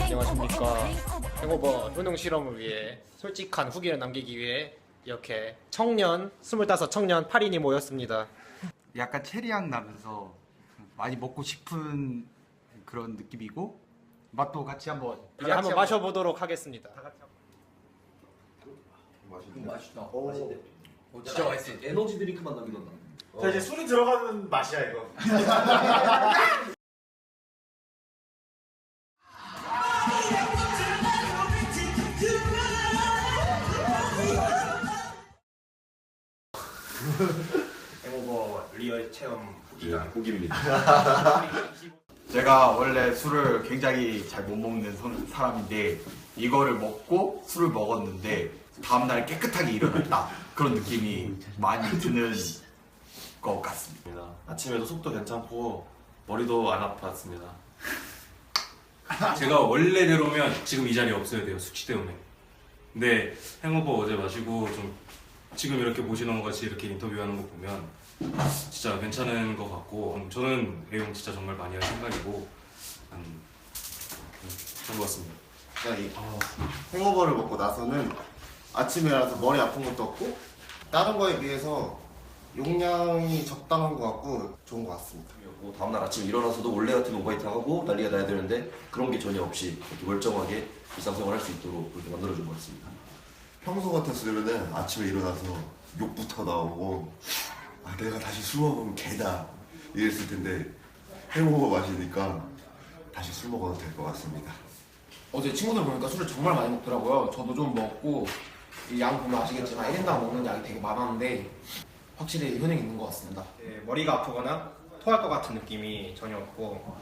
안녕하십니까. 행오버 효능 실험을 위해 솔직한 후기를 남기기 위해 이렇게 청년 25 청년 8인이 모였습니다. 약간 체리향 나면서 많이 먹고 싶은 그런 느낌이고 맛도 같이 한번 이제 한번 마셔보도록 하겠습니다. 어, 진짜 맛있어. 에너지 드링크 맛 나긴 한다. 자 이제 술이 들어가는 맛이야 이거. 행오버 리얼 체험 후기가 고기입니다. 제가 원래 술을 굉장히 잘 못 먹는 선- 사람인데 이거를 먹고 술을 먹었는데 다음날 깨끗하게 일어났다 그런 느낌이 많이 드는 것 같습니다 아침에도 속도 괜찮고 머리도 안 아팠습니다. 제가 원래대로면 지금 이 자리에 없어야 돼요 수치 때문에. 근데 행오버 어제 마시고 좀 지금 이렇게 보시는 것 같이 이렇게 인터뷰하는 거 보면 진짜 괜찮은 것 같고 음, 저는 내용 진짜 정말 많이 할 생각이고 음, 음, 좋은 것 같습니다. 그러니까 이 행오버를 먹고 나서는 아침에 일어나서 머리 아픈 것도 없고 다른 거에 비해서 용량이 적당한 것 같고 좋은 것 같습니다. 뭐 다음날 아침 일어나서도 원래 같은 오바이트 하고 난리가 나야 되는데 그런 게 전혀 없이 이렇게 멀쩡하게 일상생활 할 수 있도록 그렇게 만들어준 것 같습니다. 평소 같았으면은 아침에 일어나서 욕부터 나오고 아 내가 다시 술 먹으면 개다 이랬을 텐데 해먹어 마시니까 다시 술 먹어도 될 것 같습니다. 어제 친구들 보니까 술을 정말 많이 먹더라고요. 저도 좀 먹고 이 양 보면 아시겠지만 1인당 먹는 양이 되게 많았는데 확실히 효능이 있는 것 같습니다. 예, 머리가 아프거나 토할 것 같은 느낌이 전혀 없고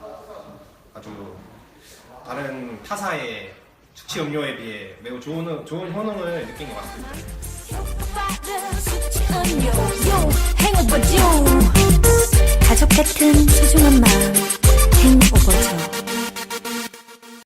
아주 다른 타사의 숙취 음료에 비해 매우 좋은 좋은 효능을 느낀 것 같습니다. 가족 같은 소중한 마음 행오버죠